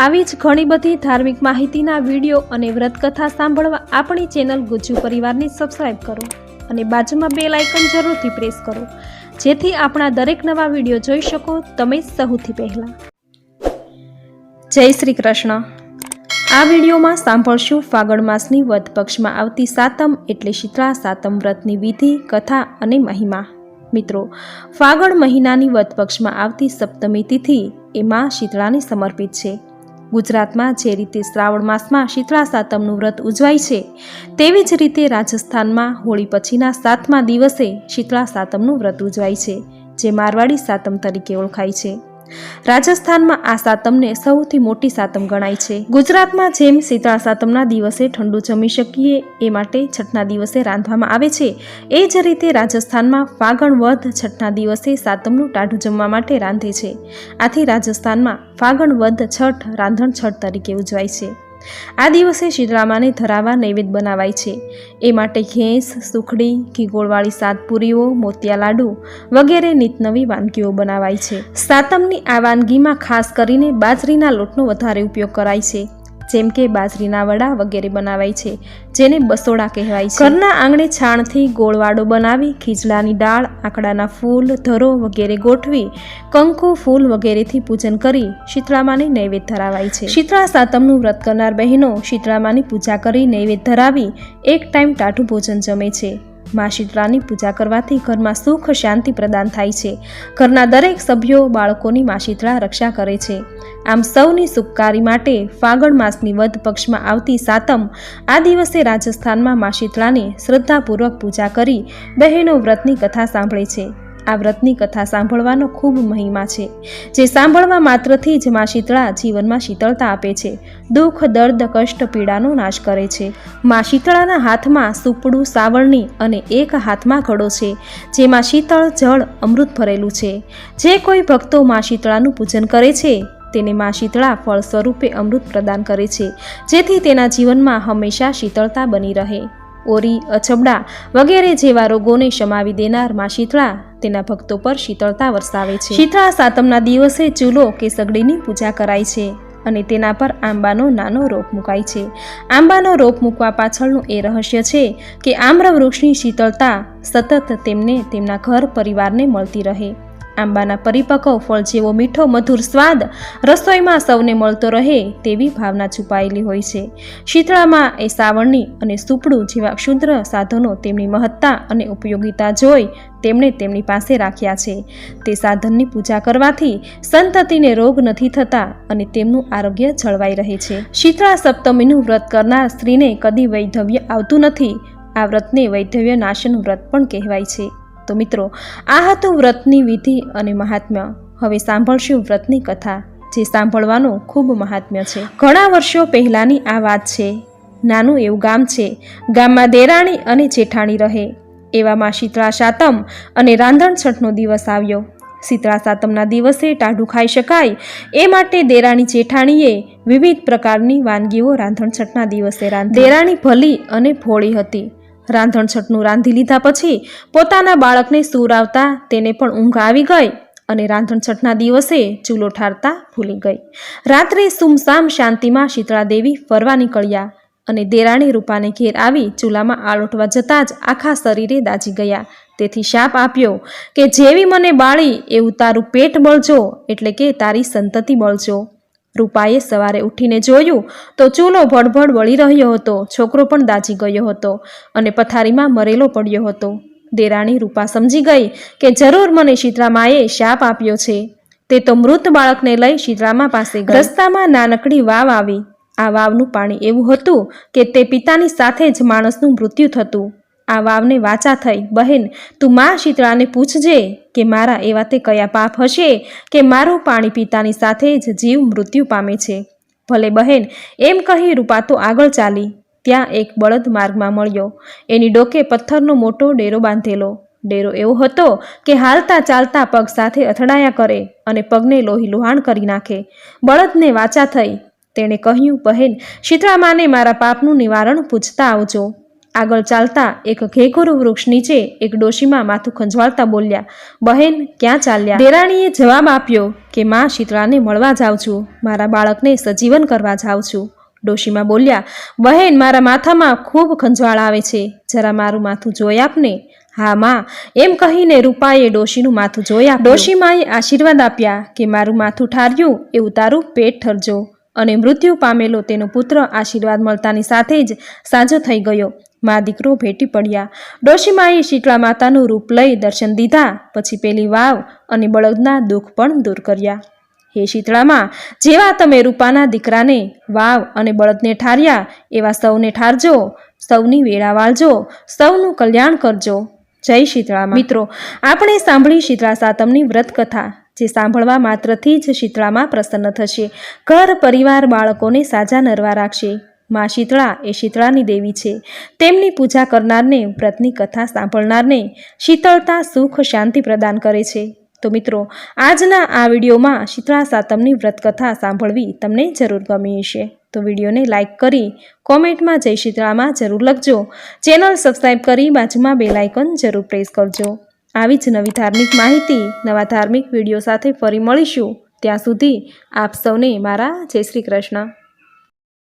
આવી જ ઘણી બધી ધાર્મિક માહિતીના વીડિયો અને વ્રતકથા સાંભળવા આપણી ચેનલ ગુજ્જુ પરિવારને સબસ્ક્રાઈબ કરો અને બાજુમાં બે લાઇકન જરૂરથી પ્રેસ કરો. જેથી આપણા દરેક નવા વીડિયો જોઈ શકો તમે સૌથી પહેલાં. જય શ્રી કૃષ્ણ. આ વિડીયોમાં સાંભળશું ફાગણ માસની વધ પક્ષમાં આવતી સાતમ એટલે શીતળા સાતમ વ્રતની વિધિ, કથા અને મહિમા. મિત્રો, ફાગણ મહિનાની વધ પક્ષમાં આવતી સપ્તમી તિથિ એ માં શીતળાને સમર્પિત છે. ગુજરાતમાં જે રીતે શ્રાવણ માસમાં શીતળા સાતમનું વ્રત ઉજવાય છે, તેવી જ રીતે રાજસ્થાનમાં હોળી પછીના સાતમા દિવસે શીતળા સાતમનું વ્રત ઉજવાય છે, જે મારવાડી સાતમ તરીકે ઓળખાય છે. રાજસ્થાનમાં આ સાતમને સૌથી મોટી સાતમ ગણાય છે. ગુજરાતમાં જેમ શીતળા સાતમના દિવસે ઠંડુ જમી શકીએ, એ માટે છઠ્ઠના દિવસે રાંધવામાં આવે છે. એ જ રીતે રાજસ્થાનમાં ફાગણ વધ છઠના દિવસે સાતમનું ટાઢું જમવા માટે રાંધે છે. આથી રાજસ્થાનમાં ફાગણ વધ છઠ રાંધણ છઠ તરીકે ઉજવાય છે. આ દિવસે શીતળામાને ધરાવા નૈવેદ્ય બનાવાય છે. એ માટે ઘેંસ, સુખડી ઘી ગોળવાળી સાત પૂરીઓ મોતિયા લાડુ વગેરે નિતનવી વાનગીઓ બનાવાય છે. સાતમની આ વાનગીમાં ખાસ કરીને બાજરીના લોટનો વધારે ઉપયોગ કરાય છે. જેમ કે બાજરીના વડા વગેરે બનાવાય છે, જેને બસોડા કહેવાય છે. ઘરના આંગણે છાણથી ગોળવાડો બનાવી ખીજલાની દાળ, આંકડાના ફૂલ, ધરો વગેરે ગોઠવી કંકુ, ફૂલ વગેરેથી પૂજન કરી શીતળામાને નૈવેદ્ય ધરાવાય છે. શીતળા સાતમનું વ્રત કરનાર બહેનો શીતળામાની પૂજા કરી નૈવેદ્ય ધરાવી એક ટાઈમ ટાઢું ભોજન જમે છે. મા શીતળાની પૂજા કરવાથી ઘરમાં સુખ શાંતિ પ્રદાન થાય છે. ઘરના દરેક સભ્યો બાળકોની મા શીતળા રક્ષા કરે છે. આમ સૌની સુખકારી માટે ફાગણ માસની વધ પક્ષમાં આવતી સાતમ આ દિવસે રાજસ્થાનમાં મા શીતળાની શ્રદ્ધાપૂર્વક પૂજા કરી બહેનો વ્રતની કથા સાંભળે છે. આ વ્રતની કથા સાંભળવાનો ખૂબ મહિમા છે, જે સાંભળવા માત્રથી જ મા શીતળા જીવનમાં શીતળતા આપે છે, દુઃખ, દર્દ, કષ્ટ, પીડાનો નાશ કરે છે. મા શીતળાના હાથમાં સુપડું, સાવરણી અને એક હાથમાં ઘડો છે, જેમાં શીતળ, જળ, અમૃત ભરેલું છે. જે કોઈ ભક્તો મા શીતળાનું પૂજન કરે છે, તેને મા શીતળા ફળ સ્વરૂપે અમૃત પ્રદાન કરે છે, જેથી તેના જીવનમાં હંમેશા શીતળતા બની રહે. ઓરી, અછબડા વગેરે જેવા રોગોને શમાવી દેનાર મા શીતળા તેના ભક્તો પર શીતળતા વરસાવે છે. શીતળા સાતમના દિવસે ચૂલો કે સગડીની પૂજા કરાય છે અને તેના પર આંબાનો નાનો રોપ મુકાય છે. આંબાનો રોપ મૂકવા પાછળનું એ રહસ્ય છે કે આમ્ર વૃક્ષની શીતળતા સતત તેમને તેમના ઘર પરિવારને મળતી રહે. આંબાના પરિપક્વ ફળ જેવો મીઠો મધુર સ્વાદ રસોઈમાં સૌને મળતો રહે તેવી ભાવના છુપાયેલી હોય છે. શીતળામાં એ સાવરણી અને સુપડું જેવા ક્ષુદ્ર સાધનો તેમની મહત્તા અને ઉપયોગિતા જોઈ તેમણે તેમની પાસે રાખ્યા છે. તે સાધનની પૂજા કરવાથી સંતતિને રોગ નથી થતા અને તેમનું આરોગ્ય જળવાઈ રહે છે. શીતળા સપ્તમીનું વ્રત કરનાર સ્ત્રીને કદી વૈધવ્ય આવતું નથી. આ વ્રતને વૈધવ્ય નાશન વ્રત પણ કહેવાય છે. તો મિત્રો, આ હતું વ્રતની વિધિ અને મહાત્મ્ય. હવે સાંભળશું વ્રતની કથા, જે સાંભળવાનું ખૂબ મહાત્મ્ય છે. ઘણા વર્ષો પહેલાંની આ વાત છે. નાનું એવું ગામ છે. ગામમાં દેરાણી અને જેઠાણી રહે. એવામાં શીતળા સાતમ અને રાંધણ છઠનો દિવસ આવ્યો. શીતળા સાતમના દિવસે ટાઢું ખાઈ શકાય. એ માટે દેરાણી જેઠાણીએ વિવિધ પ્રકારની વાનગીઓ રાંધણ છઠના દિવસે રાંધી. દેરાણી ભલી અને ભોળી હતી. રાંધણ છઠનું રાંધી લીધા પછી પોતાના બાળકને સૂર આવતા તેને પણ ઊંઘ આવી ગઈ અને રાંધણ છઠના દિવસે ચૂલો ઠારતા ભૂલી ગઈ. રાત્રે સુમસામ શાંતિમાં શીતળા દેવી ફરવા નીકળ્યા અને દેરાણી રૂપાને ઘેર આવી ચૂલામાં આળોટવા જતાં જ આખા શરીરે દાજી ગયા. તેથી શાપ આપ્યો કે જેવી મને બાળી, એવું તારું પેટ બળજો, એટલે કે તારી સંતતિ બળજો. રૂપાએ સવારે ઉઠીને જોયું તો ચૂલો ભડભડ વળી રહ્યો હતો. છોકરો પણ દાજી ગયો હતો અને પથારીમાં મરેલો પડ્યો હતો. દેરાણી રૂપા સમજી ગઈ કે જરૂર મને શીતળામાએ શાપ આપ્યો છે. તે તો મૃત બાળકને લઈ શીતળામા પાસે. રસ્તામાં નાનકડી વાવ આવી. આ વાવનું પાણી એવું હતું કે તે પિતાની સાથે જ માણસનું મૃત્યુ થતું. આ વાવને વાચા થઈ. બહેન, તું માં શીતળાને પૂછજે કે મારા એવા તે કયા પાપ હશે કે મારું પાણી પીતાની સાથે જ જીવ મૃત્યુ પામે છે. ભલે બહેન, એમ કહી રૂપા તો આગળ ચાલી. ત્યાં એક બળદ માર્ગમાં મળ્યો. એની ડોકે પથ્થરનો મોટો ડેરો બાંધેલો. ડેરો એવો હતો કે હાલતા ચાલતા પગ સાથે અથડાયા કરે અને પગને લોહી લુહાણ કરી નાખે. બળદને વાચા થઈ. તેણે કહ્યું, બહેન શીતળામાને મારા પાપનું નિવારણ પૂછતા આવજો. આગળ ચાલતા એક ઘેઘોરું વૃક્ષ નીચે એક ડોશીમાં માથું ખંજવાળતા બોલ્યા, બહેન, ક્યાં ચાલ્યા? દેરાણીએ જવાબ આપ્યો કે, માં, શીતળાને મળવા જાઉં છું. મારા બાળકને સજીવન કરવા જાઉં છું. ડોશીમાં બોલ્યા, બહેન, મારા માથામાં ખૂબ ખંજવાળ આવે છે. જરા મારું માથું જોઈ આપને હા, માં. એમ કહીને રૂપાએ ડોશીનું માથું જોયા ડોશીમાએ આશીર્વાદ આપ્યા કે, મારું માથું ઠાર્યું એવું તારું પેટ ઠરજો. અને મૃત્યુ પામેલો તેનો પુત્ર આશીર્વાદ મળતાની સાથે જ સાજો થઈ ગયો. મા દીકરો ભેટી પડ્યા. ડોશીમાએ શીતળા માતાનું રૂપ લઈ દર્શન દીધા, પછી પેલી વાવ અને બળદના દુઃખ પણ દૂર કર્યા. હે શીતળામાં, જેવા તમે રૂપાના દીકરાને વાવ અને બળદને ઠાર્યા, એવા સૌને ઠારજો, સૌની વેળા વાળજો, સૌનું કલ્યાણ કરજો. જય શીતળામાં. મિત્રો, આપણે સાંભળી શીતળા સાતમની વ્રત કથા જે સાંભળવા માત્રથી જ શીતળામાં પ્રસન્ન થશે. ઘર, પરિવાર, બાળકોને સાજા નરવા રાખશે. માં શીતળા એ શીતળાની દેવી છે. તેમની પૂજા કરનારને વ્રતની કથા સાંભળનારને શીતળતા, સુખ, શાંતિ પ્રદાન કરે છે. તો મિત્રો, આજના આ વિડીયોમાં શીતળા સાતમની વ્રતકથા સાંભળવી તમને જરૂર ગમી હશે. તો વિડીયોને લાઇક કરી કોમેન્ટમાં જય શીતળામાં જરૂર લખજો. ચેનલ સબસ્ક્રાઈબ કરી બાજુમાં બે આઇકન જરૂર પ્રેસ કરજો. આવી જ નવી ધાર્મિક માહિતી, નવા ધાર્મિક વીડિયો સાથે ફરી મળીશું. ત્યાં સુધી આપ સૌને મારા જય શ્રી કૃષ્ણ.